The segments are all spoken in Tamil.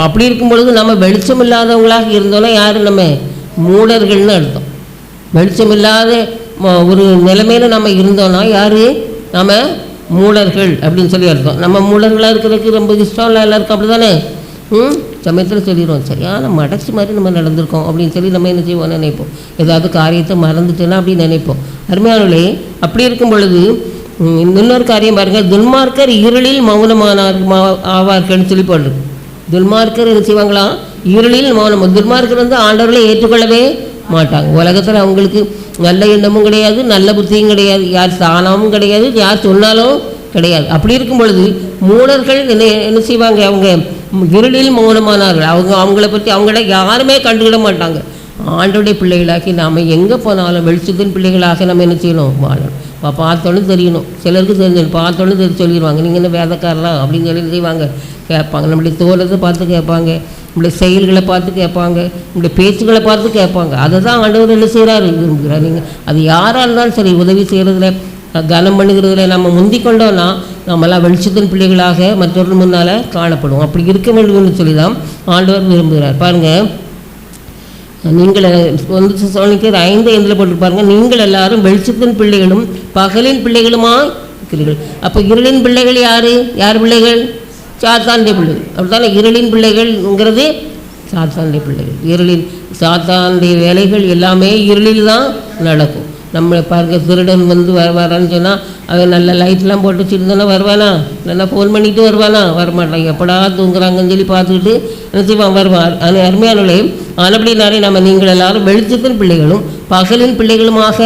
அப்போ அப்படி இருக்கும் பொழுது நம்ம வெளிச்சம் இல்லாதவங்களாக இருந்தோன்னா யார் நம்ம? மூடர்கள்னு அர்த்தம். வெளிச்சம் இல்லாத ம- ஒரு நிலைமையில் நம்ம இருந்தோம்னா யார்? நம்ம மூடர்கள் அப்படின்னு சொல்லி அர்த்தம். நம்ம மூடர்களாக இருக்கிறதுக்கு ரொம்ப இஷ்டம் இல்லை எல்லாருக்கும் அப்படி தானே ம் சமயத்தில் சொல்லிடுவோம். சரியான மடச்சி மாதிரி நம்ம நடந்திருக்கோம் அப்படின்னு சொல்லி நம்ம என்ன செய்வோம் நினைப்போம். ஏதாவது காரியத்தை மறந்துட்டேன்னா அப்படின்னு நினைப்போம். அருமையானவர்களே அப்படி இருக்கும் பொழுது இன்னொரு காரியம் பாருங்கள் துன்மார்க்கர் இருளில் மௌனமான ஆவார்கள்னு சொல்லி போட்டிருக்கு. துன்மார்க்கர் என்ன செய்வாங்களாம் இருளில் மௌனம் துன்மார்க்கர் வந்து ஆண்டவர்களை ஏற்றுக்கொள்ளவே மாட்டாங்க. உலகத்தில் அவங்களுக்கு நல்ல எண்ணமும் கிடையாது நல்ல புத்தியும் கிடையாது. யார் சாணமும் கிடையாது யார் சொன்னாலும் கிடையாது. அப்படி இருக்கும் பொழுது மூடர்கள் என்ன என்ன செய்வாங்க? அவங்க இருளில் மௌனமானார்கள். அவங்க அவங்கள பற்றி அவங்கள யாருமே கண்டுக்கிட மாட்டாங்க. ஆண்டோடைய பிள்ளைகளாகி நாம் எங்கே போனாலும் வெளிச்சத்தின் பிள்ளைகளாக நம்ம என்ன செய்யணும்? வாழணும். இப்போ பார்த்தோன்னு தெரியணும். சிலருக்கு தெரிஞ்சு பார்த்தோன்னு தெரி சொல்லிடுவாங்க. நீங்கள் என்ன வேதக்காரலாம் அப்படின்னு சொல்லி செய்வாங்க? கேட்பாங்க. நம்மளுடைய தோலத்தை பார்த்து கேட்பாங்க. நம்மளுடைய செயல்களை பார்த்து கேட்பாங்க. நம்மளுடைய பேச்சுகளை பார்த்து கேட்பாங்க. அதை தான் ஆண்டவர் என்ன செய்கிறாரு விரும்புகிறார். நீங்கள் அது யாராக இருந்தாலும் சரி உதவி செய்கிறதுல கனம் பண்ணுகிறதுல நம்ம முந்தி கொண்டோன்னா நம்மளாம் வெளிச்சத்தின் பிள்ளைகளாக மற்றவர்கள் முன்னால் காணப்படுவோம் அப்படி இருக்க வேண்டும்னு சொல்லி தான் ஆண்டவர் விரும்புகிறார். பாருங்கள் நீங்கள் வந்து சோனிக்கர் ஐந்து எந்தில் போட்டிருப்பாருங்க நீங்கள் எல்லாரும் வெளிச்சத்தின் பிள்ளைகளும் பகலின் பிள்ளைகளுமா இருக்கிறீர்கள். அப்போ இருளின் பிள்ளைகள் யார்? யார் பிள்ளைகள்? சாத்தாண்டிய பிள்ளைகள். அப்படித்தானே? இருளின் பிள்ளைகள்ங்கிறது சாத்தாண்டிய பிள்ளைகள். இருளின் சாத்தாண்டிய வேலைகள் எல்லாமே இருளில் தான் நடக்கும். நம்மளை பாருங்க திருடன் வந்து வர வரான்னு சொன்னால் அவன் நல்ல லைட்லாம் போட்டு வச்சுருந்தானே வருவானா? நல்லா ஃபோன் பண்ணிட்டு வருவானா? வரமாட்டாங்க எப்படா தூங்குறாங்கன்னு சொல்லி பார்த்துக்கிட்டு என்ன செய்வான்? வருவான். அது அருமையானவளே ஆனப்படினாலே நம்ம நீங்கள் எல்லாரும் வெளிச்சத்தின் பிள்ளைகளும் பகலின் பிள்ளைகளுமாக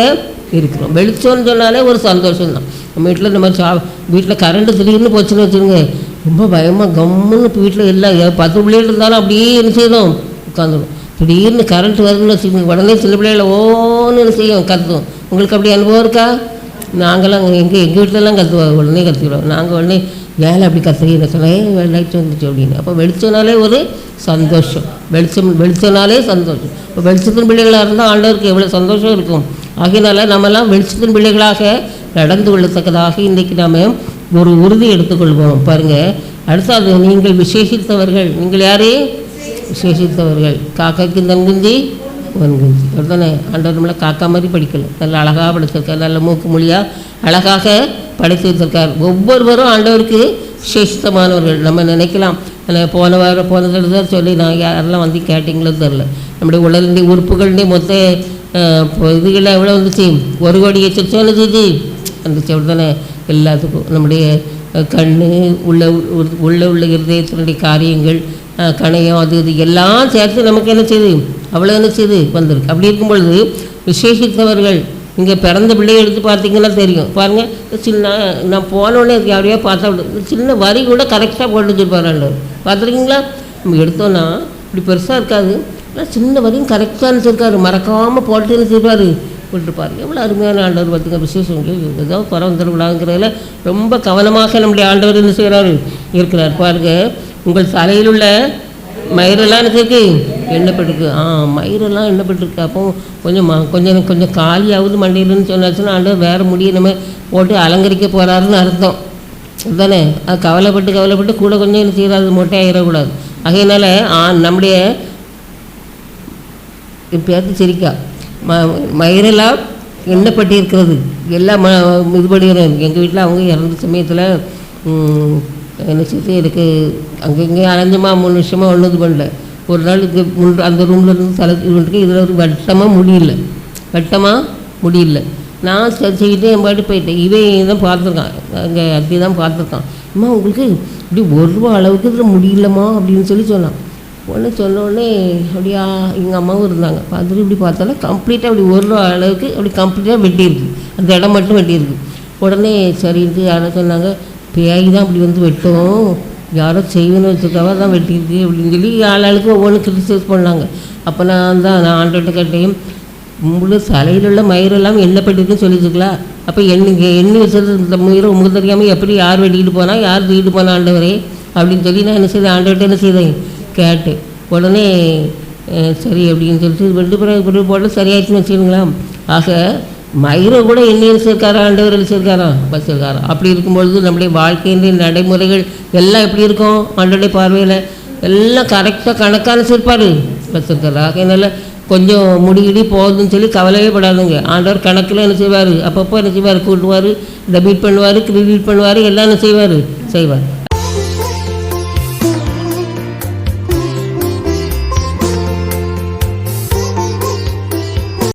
இருக்கிறோம். வெளிச்சம்னு சொன்னாலே ஒரு சந்தோஷம் தான் நம்ம வீட்டில் இந்த மாதிரி சா வீட்டில் கரண்ட்டு திடீர்னு போச்சுன்னு வச்சுருங்க ரொம்ப பயமாக கம்முன்னு இப்போ வீட்டில் எல்லாம் பத்து பிள்ளைகள் இருந்தாலும் அப்படியே என்ன செய்யணும்? உட்காந்துடும் திடீர்னு கரண்ட் வருதுன்னு வச்சுக்கோங்க உடனே சின்ன பிள்ளைகளை ஓன்னு என்ன செய்யும்? கத்தும். உங்களுக்கு அப்படி அனுபவம் இருக்கா? நாங்களாம் எங்கள் எங்கள் வீட்டிலலாம் கற்று உடனே கற்றுக்கிறோம் நாங்கள் உடனே வேலை அப்படி கற்றுக்கிறேன் சொன்னேன் லைட் வந்துச்சு அப்படின்னு. அப்போ வெளிச்சம்னாலே ஒரு சந்தோஷம். வெளிச்சம் வெளிச்சம்னாலே சந்தோஷம். இப்போ வெளிச்சத்தின் பிள்ளைகளாக இருந்தால் ஆண்டவருக்கு எவ்வளோ சந்தோஷம் இருக்கும். ஆகையினால நம்மலாம் வெளிச்சத்தின் பிள்ளைகளாக நடந்து கொள்ளத்தக்கதாக இன்றைக்கு நாம் ஒரு உறுதி எடுத்துக்கொள்வோம். பாருங்கள் அடுத்தது நீங்கள் விசேஷித்தவர்கள். நீங்கள் யாரே? விசேஷித்தவர்கள். காக்காக்கு தங்குந்தி ஒன்குந்தி அப்படித்தானே ஆண்டவர் நம்மளை காக்கா மாதிரி படிக்கணும். நல்ல அழகாக படைச்சிருக்கார். நல்ல மூக்கு மொழியாக அழகாக படைத்து வச்சிருக்கார் ஒவ்வொருவரும் ஆண்டவருக்கு விசேஷமானவர்கள் நம்ம நினைக்கலாம். போன வாரம் போன தடவை தான் சொல்லி நான் யாரெல்லாம் வந்து கேட்டிங்களோ தெரில நம்முடைய உடலுடைய உறுப்புகளுடைய மொத்த இதுகளை எவ்வளோ வந்துச்சு? ஒரு கோடி எச்சரிச்சோன்னு இது வந்துச்சு. அப்படி தானே எல்லாத்துக்கும். நம்முடைய கண் உள்ள உள்ள உள்ள இருதயத்தினுடைய காரியங்கள் கணையம் அது இது எல்லாம் சேர்த்து நமக்கு என்ன செய்யுது அவ்வளோ என்ன செய்யுது வந்திருக்கு. அப்படி இருக்கும் பொழுது விசேஷித்தவர்கள் இங்கே பிறந்த பிள்ளையை எடுத்து பார்த்தீங்கன்னா தெரியும். பாருங்கள் சின்ன நான் போனோடனே யாரையோ பார்த்தா சின்ன வரி கூட கரெக்டாக போட்டு வச்சுருப்பாரு பார்த்துருக்கீங்களா? நம்ம எடுத்தோன்னா இப்படி பெருசாக இருக்காது. ஆனால் சின்ன வரையும் கரெக்டாக இருந்துருக்காரு மறக்காமல் போட்டு வச்சுருப்பாரு போட்டிருப்பாரு எவ்வளோ அருமையான ஆண்டவர் பார்த்துங்க விசேஷம் ஏதோ குறை வந்துடக்கூடாதுங்கிறதுல ரொம்ப கவனமாக நம்முடைய ஆண்டவர் என்ன செய்கிறாரு இருக்கிறார். பாருங்க உங்கள் தலையில் உள்ள மயிரெல்லாம் எனக்கு இருக்கு எண்ணப்பட்டிருக்கு. ஆ மயிரெல்லாம் எண்ணப்பட்டிருக்கு. அப்போ கொஞ்சம் ம- கொஞ்சம் கொஞ்சம் காலியாவது மண்டையிலன்னு சொன்னாச்சுன்னா ஆண்டு வேறு முடியை நம்ம போட்டு அலங்கரிக்க போகிறாருன்னு அர்த்தம். அதுதானே அது கவலைப்பட்டு கவலைப்பட்டு கூட கொஞ்சம் என்ன செய்யறாது மொட்டையாகிடக்கூடாது ஆகையினால ஆ நம்முடைய இப்போ சரிக்கா. ம மயிரெல்லாம் எண்ணப்பட்டு இருக்கிறது எல்லாம் ம இது பண்ணுகிறோம் எங்கள் வீட்டில் அவங்க இறந்த சமயத்தில் என்ன செய்து எனக்கு அங்கங்கே அலைஞ்சமா மூணு வருஷமாக ஒன்றும் இது பண்ணல ஒரு நாள் இது முன் அந்த ரூமில் இருந்து தலை இருக்கு இதில் ஒரு வட்டமாக முடியல. வட்டமாக முடியல. நான் சரி என் பாட்டு போயிட்டேன். இவன் தான் பார்த்துருக்கான். அங்கே அப்படி தான் பார்த்துருக்கான். அம்மா உங்களுக்கு இப்படி ஒரு ரூபா அளவுக்கு இதில் முடியலம்மா அப்படின்னு சொல்லி சொன்னான். உடனே சொன்ன உடனே அப்படியா எங்கள் அம்மாவும் இருந்தாங்க. பார்த்துட்டு இப்படி பார்த்தாலும் கம்ப்ளீட்டாக அப்படி ஒரு ரூபா அளவுக்கு அப்படி கம்ப்ளீட்டாக வெட்டியிருக்கு. அந்த இடம் மட்டும் வெட்டியிருக்கு. உடனே சரின்ட்டு யாரோ சொன்னாங்க பேய் தான் அப்படி வந்து வெட்டும். யாரோ செய்வேன்னு வச்சுருக்காவா தான் வெட்டியிருக்கு அப்படின்னு சொல்லி ஆளாளுக்கு ஒவ்வொன்றும் கிரிட்டிசைஸ் பண்ணாங்க. அப்போ நான் தான் நான் ஆண்டோட்ட கேட்டேன் முழு தலையில் உள்ள மயிரெல்லாம் எண்ணப்பட்டிருக்குன்னு சொல்லிச்சுக்கலாம் அப்போ எண்ணு எண்ணி வச்சது இந்த மயிரை உங்களுக்கு தெரியாமல் எப்படி யார் வெட்டிக்கிட்டு போனால் யார் தூக்கிட்டு போனா ஆண்டவரே? அப்படின்னு சொல்லி நான் என்ன செய்தேன் ஆண்டவர்கிட்ட என்ன செய்தேன்? கேட்டேன். உடனே சரி அப்படின்னு சொல்லிட்டு ரெண்டு பிறகு பிறகு போட்டு சரியாயிடுச்சுன்னு வச்சுக்கோங்களேன். ஆக மயிரை கூட என்ன சேர்க்காரா ஆண்டவர் சேர்க்காரா? இருக்காராம் அப்படி இருக்கும்பொழுது நம்முடைய வாழ்க்கையின் நடைமுறைகள் எல்லாம் எப்படி இருக்கும்? ஆண்டோடைய பார்வையில் எல்லாம் கரெக்டாக கணக்கான வச்சுருப்பாரு வச்சுருக்காரு அதனால் கொஞ்சம் முடிகிடி போகுதுன்னு சொல்லி கவலையே படாதுங்க. ஆண்டவர் கணக்கில் என்ன செய்வார்? அப்பப்போ என்ன செய்வார்? கூட்டுவார் டெபிட் பண்ணுவார் கிரெடிட் பண்ணுவார் எல்லாம் என்ன செய்வார்? செய்வார்.